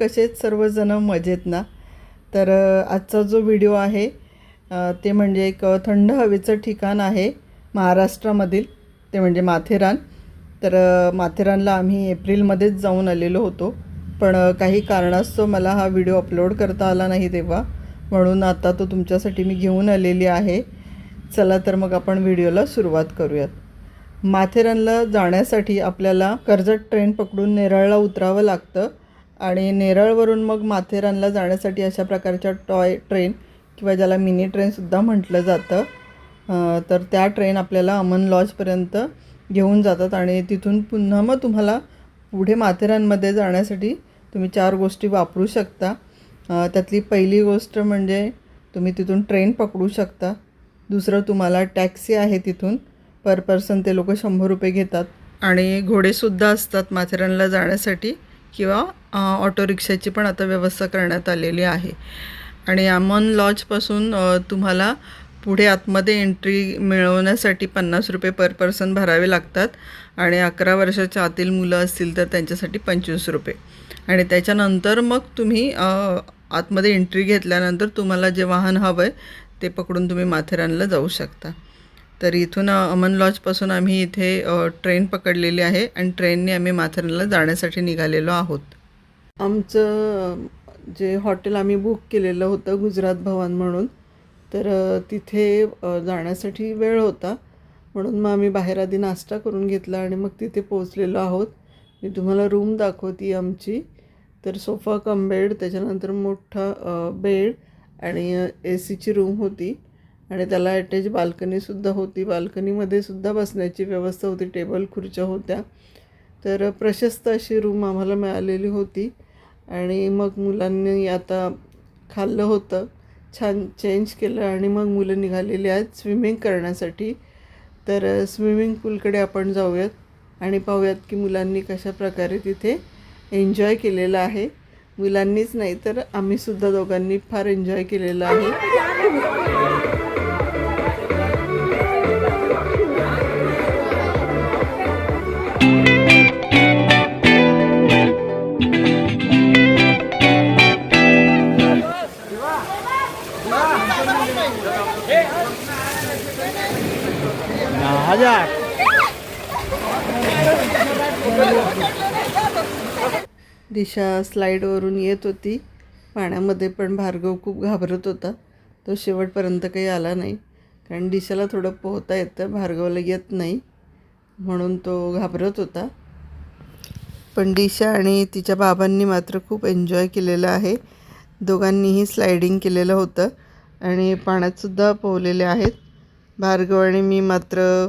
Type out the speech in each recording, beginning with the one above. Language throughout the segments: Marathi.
कसेच सर्वजण मजेत ना? तर आजचा जो व्हिडिओ आहे ते म्हणजे एक थंड हवेचं ठिकाण आहे महाराष्ट्रामधील ते म्हणजे माथेरान. तर माथेरानला आम्ही एप्रिलमध्येच जाऊन आलेलो होतो. पण काही कारणास्तव मला हा व्हिडिओ अपलोड करता आला नाही तेव्हा. म्हणून आता तो तुमच्यासाठी मी घेऊन आलेली आहे. चला तर मग आपण व्हिडिओला सुरुवात करूयात. माथेरानला जाण्यासाठी आपल्याला कर्जत ट्रेन पकडून नेरळला उतरावं लागतं. आणि नेरळवरून मग माथेरानला जाण्यासाठी अशा प्रकारच्या टॉय ट्रेन किंवा ज्याला मिनी ट्रेनसुद्धा म्हटलं जातं. तर त्या ट्रेन आपल्याला अमन लॉजपर्यंत घेऊन जातात आणि तिथून पुन्हा मग तुम्हाला पुढे माथेरानमध्ये जाण्यासाठी तुम्ही चार गोष्टी वापरू शकता. त्यातली पहिली गोष्ट म्हणजे तुम्ही तिथून ट्रेन पकडू शकता. दुसरं तुम्हाला टॅक्सी आहे तिथून. पर पर्सन ते लोक शंभर रुपये घेतात. आणि घोडेसुद्धा असतात माथेरानला जाण्यासाठी. किंवा ऑटोरिक्षाची ऑटो रिक्षाची पण आता व्यवस्था करण्यात आलेली आहे. आणि अमन लॉजपासून तुम्हाला पुढे आतमध्ये एंट्री मिळवण्यासाठी पन्नास रुपये पर पर्सन भरावे लागतात. आणि अकरा वर्षाच्या आतील मुलं असतील तर त्यांच्यासाठी पंचवीस रुपये. आणि त्याच्यानंतर मग तुम्ही आतमध्ये एंट्री घेतल्यानंतर तुम्हाला जे वाहन हवं आहे ते पकडून तुम्ही माथेरानला जाऊ शकता. तर इथून अमन लॉजपासून आम्ही इथे ट्रेन पकडलेली आहे आणि ट्रेनने आम्ही माथेरानला जाण्यासाठी निघालेलो आहोत. आमचं जे हॉटेल आम्ही बुक केलेलं होतं गुजरात भवन म्हणून तर तिथे जाण्यासाठी वेळ होता. म्हणून मग आम्ही बाहेर आधी नाश्ता करून घेतला आणि मग तिथे पोचलेलो आहोत. मी तुम्हाला रूम दाखवते आमची. तर सोफा कम बेड त्याच्यानंतर मोठा बेड आणि ए सीची रूम होती. आणि त्याला अटॅच बाल्कनीसुद्धा होती. बाल्कनीमध्ये सुद्धा बसण्याची व्यवस्था होती. टेबल खुर्च्या होत्या. तर प्रशस्त अशी रूम आम्हाला मिळालेली होती. आणि मग मुलांनी आता खाल्लं होतं. छान चेंज केलं आणि मग मुलं निघालेली आहेत स्विमिंग करण्यासाठी. तर स्विमिंग पूलकडे आपण जाऊयात आणि पाहूयात की मुलांनी कशा प्रकारे तिथे एन्जॉय केलेलं आहे. मुलांनीच नाही तर आम्हीसुद्धा दोघांनी फार एन्जॉय केलेलं आहे. अशा स्लाईडवरून येत होती. पाण्यामध्ये पण भार्गव खूप घाबरत होता. तो शेवटपर्यंत काही आला नाही. कारण दिशाला थोडं पोहता येतं. भार्गवला येत नाही. म्हणून तो घाबरत होता. पण दिशा आणि तिच्या बाबांनी मात्र खूप एन्जॉय केलेलं आहे. दोघांनीही स्लायडिंग केलेलं होतं आणि पाण्यातसुद्धा पोहलेले आहेत. भार्गव आणि मी मात्र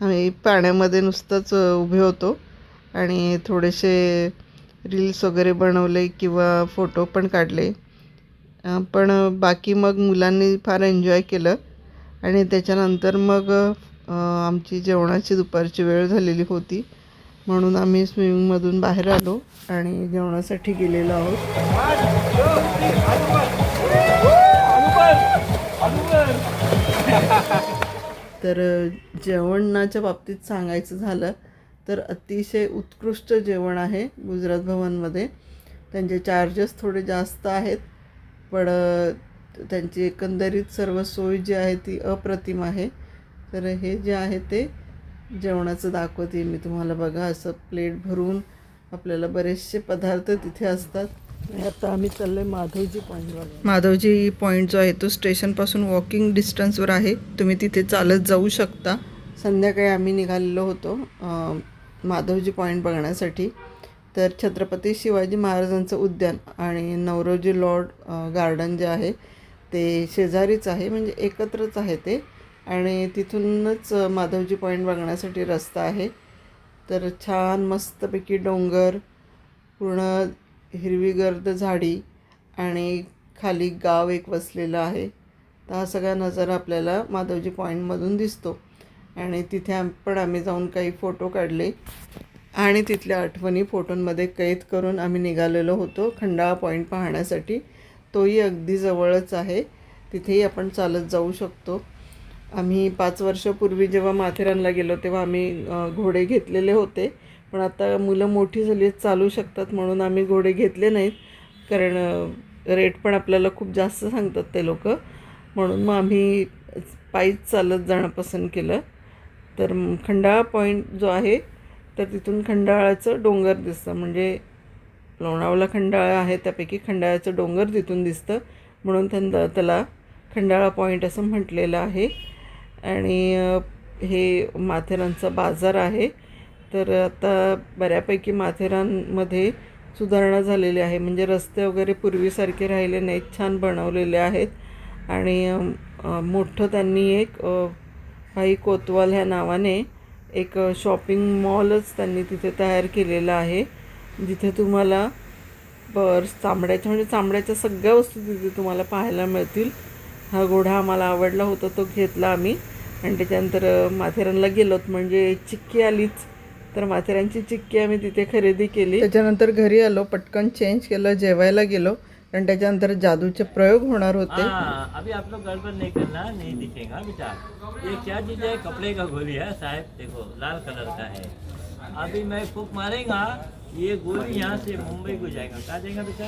आम्ही पाण्यामध्ये नुसतंच उभे होतो आणि थोडेसे रील्स वगैरे बनवले किंवा फोटो पण काढले. पण बाकी मग मुलांनी फार एन्जॉय केलं. आणि त्याच्यानंतर मग आमची जेवणाची दुपारची वेळ झालेली होती. म्हणून आम्ही स्विमिंगमधून बाहेर आलो आणि जेवणासाठी गेलेलो आहोत. तर जेवणाच्या बाबतीत सांगायचं झालं तर अतिशय उत्कृष्ट जेवण आहे गुजरात भवनमध्ये. त्यांचे चार्जेस थोडे जास्त आहेत पण त्यांची एकंदरीत सर्व सोय जी आहे ती अप्रतिम आहे. तर हे जे आहे ते जेवणाचं दाखवते मी तुम्हाला. बघा असं प्लेट भरून आपल्याला बरेचसे पदार्थ तिथे असतात. आता आम्ही चाललो आहे माधवजी पॉईंटवर माधवजी पॉईंट जो आहे तो स्टेशनपासून वॉकिंग डिस्टन्सवर आहे. तुम्ही तिथे चालत जाऊ शकता. संध्याकाळी आम्ही निघालेलो होतो. माधवजी पॉईंट बघण्यासाठी. तर छत्रपती शिवाजी महाराजांचं उद्यान आणि नवरोजी लॉर्ड गार्डन जे आहे ते शेजारीच आहे म्हणजे एकत्रच आहे ते. आणि तिथूनच माधवजी पॉईंट बघण्यासाठी रस्ता आहे. तर छान मस्तपैकी डोंगर पूर्ण हिरवीगर्द झाडी आणि खाली गाव एक वसलेलं आहे. तर हा सगळा नजारा आपल्याला माधवजी पॉईंटमधून दिसतो. आणि तिथे पण आम्ही जाऊन काही फोटो काढले. आणि तिथल्या आठवणी फोटोंमध्ये कैद करून आम्ही निघालेलो होतो खंडाळा पॉईंट पाहण्यासाठी. तोही अगदी जवळच आहे. तिथेही आपण चालत जाऊ शकतो. आम्ही पाच वर्षापूर्वी जेव्हा माथेरानला गेलो तेव्हा आम्ही घोडे घेतलेले होते. पण आता मुलं मोठी झाली आहेत चालू शकतात म्हणून आम्ही घोडे घेतले नाहीत. कारण रेट पण आपल्याला खूप जास्त सांगतात ते लोक. म्हणून मग आम्ही पायीच चालत जाणं पसंत केलं. तर खंडाळा पॉईंट जो आहे तर तिथून खंडाळाचं डोंगर दिसतं. म्हणजे लोणावळा खंडाळा आहे त्यापैकी खंडाळाचं डोंगर तिथून दिसतं. म्हणून त्यांना त्याला खंडाळा पॉईंट असं म्हटलेलं आहे. आणि हे माथेरानचा बाजार आहे. तर आता बऱ्यापैकी माथेरानमध्ये सुधारणा झालेली आहे. म्हणजे रस्ते वगैरे पूर्वीसारखे राहिले नाहीत छान बनवलेले आहेत. आणि मोठं त्यांनी एक अ, कोतवाल ह्या नावाने एक शॉपिंग मॉलच त्यांनी तिथे तयार केलेला आहे. जिथे तुम्हाला पर्स चांबड्याच्या म्हणजे चांबड्याच्या सगळ्या वस्तू तिथे तुम्हाला पाहायला मिळतील. हा घोडा आम्हाला आवडला होता तो घेतला आम्ही. आणि त्याच्यानंतर माथेरानला गेलोत म्हणजे चिक्की आलीच. तर माथेरानची चिक्की आम्ही तिथे खरेदी केली. त्याच्यानंतर घरी आलो पटकन चेंज केलं जेवायला गेलो. आणि त्याच्यानंतर जादूचे प्रयोग होणार होते. हाँ अभी आप लोग गड़बड़ नहीं करना नहीं दिखेगा बेटा ये क्या चीज़ है? कपड़े का गोली है साहब देखो लाल कलर का है. अभी मैं फूक मारेगा ये गोली यहाँ से मुंबई को जाएगा. कहाँ जाएगा बेटा?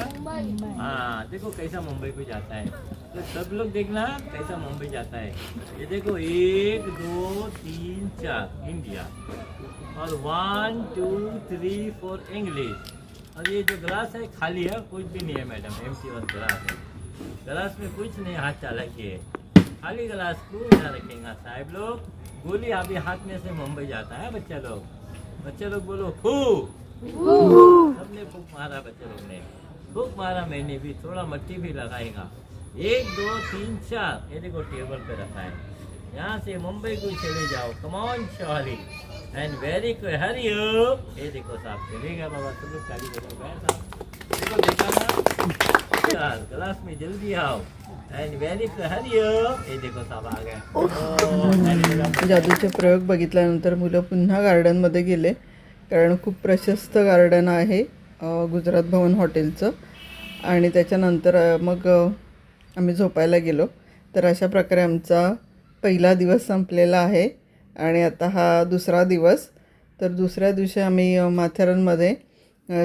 हाँ देखो कैसा मुंबई को जाता है. तो सब लोग देखना कैसा मुंबई जाता है. ये देखो एक दो तीन चार इंडिया. और one two three four English और ये जो ग्लास है खाली है कुछ भी नहीं है madam M C one glass है। ग्लास में कुछ नहीं हाथ चालक है खाली ग्लास को यहाँ रखेगा साहब लोग। गोली अभी हाथ में से मुंबई जाता है बच्चा लोग। बच्चे लोग बोलो फू! सबने फूक मारा बच्चे लोग ने। फूक मारा मैंने भी थोड़ा मट्टी भी लगाएगा। एक दो तीन चार। ये देखो टेबल पे रखा है। यहाँ से मुंबई को चले जाओ। कमॉन शॉली एंड वेरी हरी ये देखो साहब चलेगा बाबा तुम लोग गाड़ी देखो देखो देखा ना? यार क्लास में जल्दी आओ। एंड वेरी हरी ये देखो साहब आ गए। good. जादूचे प्रयोग बघितल्यानंतर मुलं पुन्हा गार्डनमध्ये गेले. कारण खूप प्रशस्त गार्डन आहे गुजरात भवन हॉटेलचं. आणि त्याच्यानंतर मग आम्ही झोपायला गेलो. तर अशा प्रकारे आमचा पहिला दिवस संपलेला आहे. आणि आता हा दुसरा दिवस. तर दुसऱ्या दिवशी आम्ही माथेरानमध्ये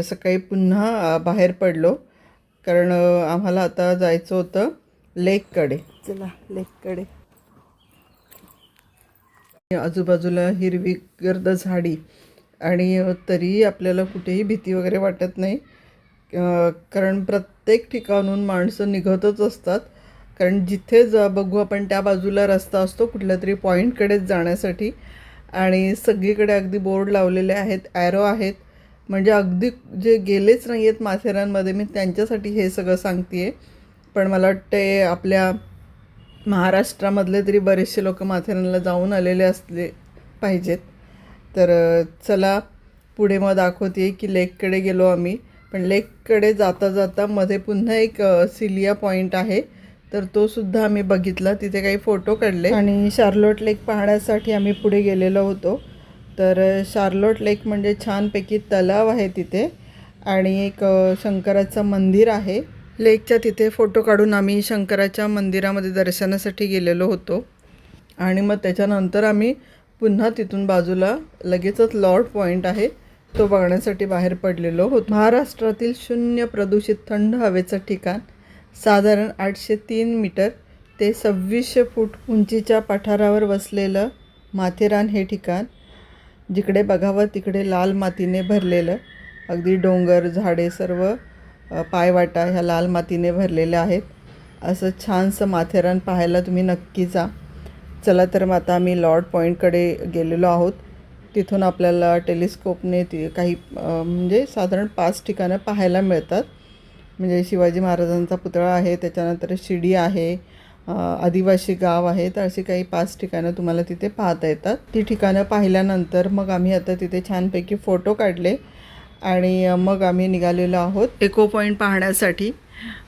सकाळी पुन्हा बाहेर पडलो. कारण आम्हाला आता जायचं होतं लेककडे. चला लेककडे. आजूबाजूला हिरवी गर्द झाडी. आणि तरीही आपल्याला कुठेही भीती वगैरे वाटत नाही. कारण प्रत्येक ठिकाणून माणसं निघतच असतात. कारण जिथे जा बघू आपण त्या बाजूला रस्ता असतो कुठल्या तरी पॉईंटकडेच जाण्यासाठी. आणि सगळीकडे अगदी बोर्ड लावलेले आहेत ॲरो आहेत. म्हणजे अगदी जे गेलेच नाही आहेत माथेरानमध्ये मी त्यांच्यासाठी हे सगळं सांगते आहे पण मला वाटते आपल्या महाराष्ट्रामधले तरी बरेचसे लोक माथेरानला जाऊन आलेले असले पाहिजेत. तर चला पुढे मग दाखवते की लेककडे गेलो आम्ही. पण लेककडे जाता जाता मध्ये पुन्हा एक सिलिया पॉईंट आहे. तर तो सुद्धा आम्ही बघितला. तिथे काही फोटो काढले. आणि शार्लोट लेक पाहण्यासाठी आम्ही पुढे गेलेलो होतो. तर शार्लोट लेक म्हणजे छानपैकी तलाव आहे तिथे. आणि एक शंकराचं मंदिर आहे. लेकच्या तिथे फोटो काढून आम्ही शंकराच्या मंदिरामध्ये दर्शनासाठी गेलेलो होतो. आणि मग त्याच्यानंतर आम्ही पुन्हा तिथून बाजूला लगेचच लॉर्ड पॉईंट आहे. तो बघण्यासाठी बाहेर पडलेलो होतो. महाराष्ट्रातील शून्य प्रदूषित थंड हवेचं ठिकाण. साधारण आठशे तीन मीटर ते सव्वीसशे फूट उंचीच्या पठारावर वसलेलं माथेरान हे ठिकाण जिकडे बघावं तिकडे लाल मातीने भरलेलं अगदी डोंगर झाडे सर्व पायवाटा ह्या लाल मातीने भरलेल्या आहेत. असं छानसं माथेरान पाहायला तुम्ही नक्की जा. चला तर मग आता आम्ही लॉर्ड पॉईंटकडे गेलेलो आहोत. तिथून आपल्याला टेलिस्कोपने ती काही म्हणजे साधारण पाच ठिकाणं पाहायला मिळतात. म्हणजे शिवाजी महाराजांचा पुतळा आहे त्याच्यानंतर शिडी आहे आदिवासी गाव आहे तर अशी काही पाच ठिकाणं तुम्हाला तिथे पाहता येतात. ती ठिकाणं पाहिल्यानंतर मग आम्ही आता तिथे छानपैकी फोटो काढले आणि मग आम्ही निघालेलो आहोत एको पॉईंट पाहण्यासाठी.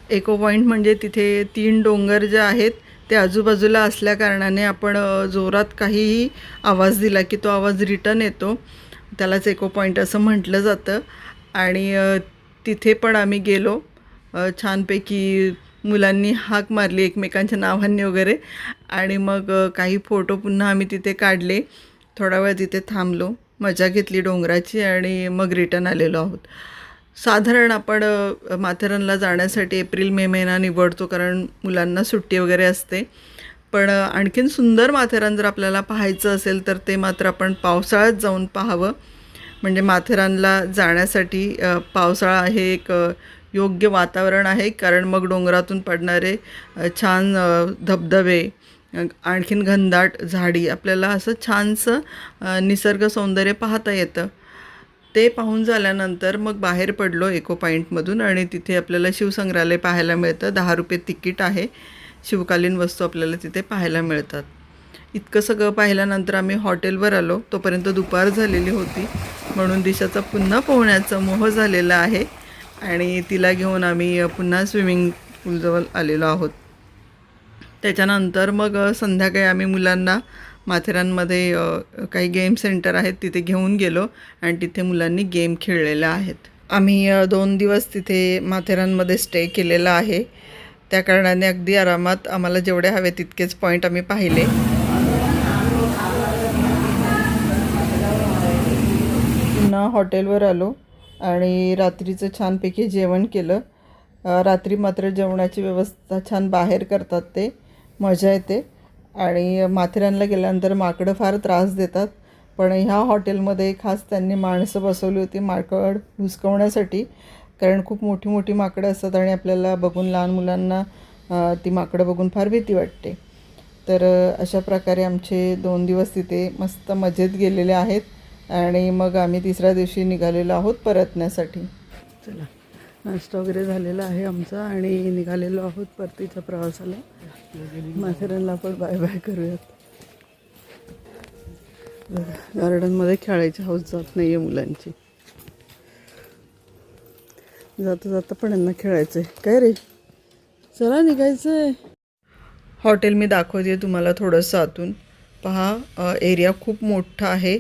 एको पॉईंट म्हणजे तिथे तीन डोंगर जे आहेत ते आजूबाजूला असल्याकारणाने आपण जोरात काहीही आवाज दिला की तो आवाज रिटर्न येतो. त्यालाच एको पॉईंट असं म्हटलं जातं. आणि तिथे पण आम्ही गेलो. छानपैकी मुलांनी हाक मारली एकमेकांच्या नावांनी वगैरे. आणि मग काही फोटो पुन्हा आम्ही तिथे काढले. थोडा वेळ तिथे थांबलो. मजा घेतली डोंगराची आणि मग रिटर्न आलेलो आहोत. साधारण आपण माथेरानला जाण्यासाठी एप्रिल मे महिना निवडतो कारण मुलांना सुट्टी वगैरे असते. पण आणखीन सुंदर माथेरान जर आपल्याला पाहायचं असेल तर ते मात्र आपण पावसाळ्यात जाऊन पाहावं. म्हणजे माथेरानला जाण्यासाठी पावसाळा हे एक योग्य वातावरण आहे कारण मग डोंगरातून पडणारे छान धबधबे आणखीन घनदाट झाडी आपल्याला असं छानसं निसर्ग सौंदर्य पाहता येतं. ते पाहून झाल्यानंतर मग बाहेर पडलो इको पॉईंटमधून आणि तिथे आपल्याला शिवसंग्रहालय पाहायला मिळतं. दहा रुपये तिकीट आहे. शिवकालीन वस्तू आपल्याला तिथे पाहायला मिळतात. इतकं सगळं पाहिल्यानंतर आम्ही हॉटेलवर आलो. तोपर्यंत दुपार झालेली होती. म्हणून दिशाचा पुन्हा पोहण्याचा मोह झालेला आहे. आणि तिला घेऊन आम्ही पुन्हा स्विमिंग पूलजवळ आलेलो आहोत. त्याच्यानंतर मग संध्याकाळी आम्ही मुलांना माथेरानमध्ये काही गेम सेंटर आहेत तिथे घेऊन गेलो आणि तिथे मुलांनी गेम खेळलेल्या आहेत. आम्ही दोन दिवस तिथे माथेरानमध्ये स्टे केलेला आहे. त्या कारणाने अगदी आरामात आम्हाला जेवढे हवे तितकेच पॉईंट आम्ही पाहिले. पुन्हा हॉटेलवर आलो. आणि रात्रीचं छानपैकी जेवण केलं. रात्री मात्र जेवणाची व्यवस्था छान बाहेर करतात ते. मजा येते. आणि माथेरानला गेल्यानंतर माकडं फार त्रास देतात. पण ह्या हॉटेलमध्ये खास त्यांनी माणसं बसवली होती माकड हुसकवण्यासाठी. कारण खूप मोठी मोठी माकडं असतात आणि आपल्याला बघून लहान मुलांना ती माकडं बघून फार भीती वाटते. तर अशा प्रकारे आमचे दोन दिवस तिथे मस्त मजेत गेलेले आहेत. आणि मग आम्ही तिसऱ्या दिवशी निघालेलो आहोत परतण्यासाठी. चला. नाश्ता वगैरे झालेला आहे आमचा आणि निघालेलो आहोत परतीच्या प्रवासाला. माथेरानला आपण बाय बाय करूयात. गार्डनमध्ये खेळायची हौस जात नाही आहे मुलांची. जाता जाता पण यांना खेळायचं आहे काय रे? चला निघायचं आहे हॉटेल मी दाखवते तुम्हाला थोडंसं आतून. पहा एरिया खूप मोठा आहे.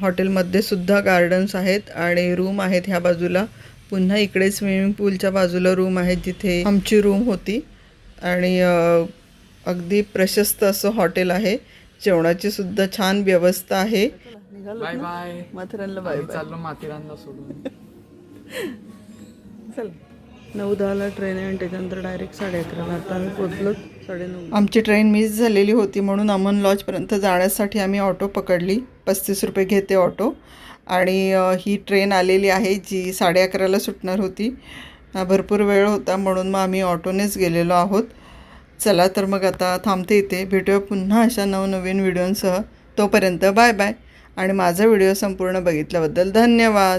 हॉटेलमध्ये सुद्धा गार्डन्स आहेत आणि रूम आहेत ह्या बाजूला. पुन्हा इकडे स्विमिंग पूलच्या बाजूला रूम आहेत जिथे आमची रूम होती. आणि अगदी प्रशस्त असं हॉटेल आहे. जेवणाची सुद्धा छान व्यवस्था आहे. बाय बाय माथेरानला बाय चाललो माथेरानला सोडून. चल. नऊ दहाला ट्रेन आहे आणि त्याच्यानंतर डायरेक्ट साडे अकराला आता आम्ही पोचलो साडेनऊ. आमची ट्रेन मिस झालेली होती म्हणून अमन लॉजपर्यंत जाण्यासाठी आम्ही ऑटो पकडली. पस्तीस रुपये घेते ऑटो आणि ही ट्रेन आलेली आहे जी साडे अकराला सुटणार होती. भरपूर वेळ होता म्हणून मग आम्ही ऑटोनेच गेलेलो आहोत. चला तर मग आता थांबते इथे. भेटूया पुन्हा अशा नवनवीन व्हिडिओंसह तोपर्यंत बाय बाय आणि माझा व्हिडिओ संपूर्ण बघितल्याबद्दल धन्यवाद.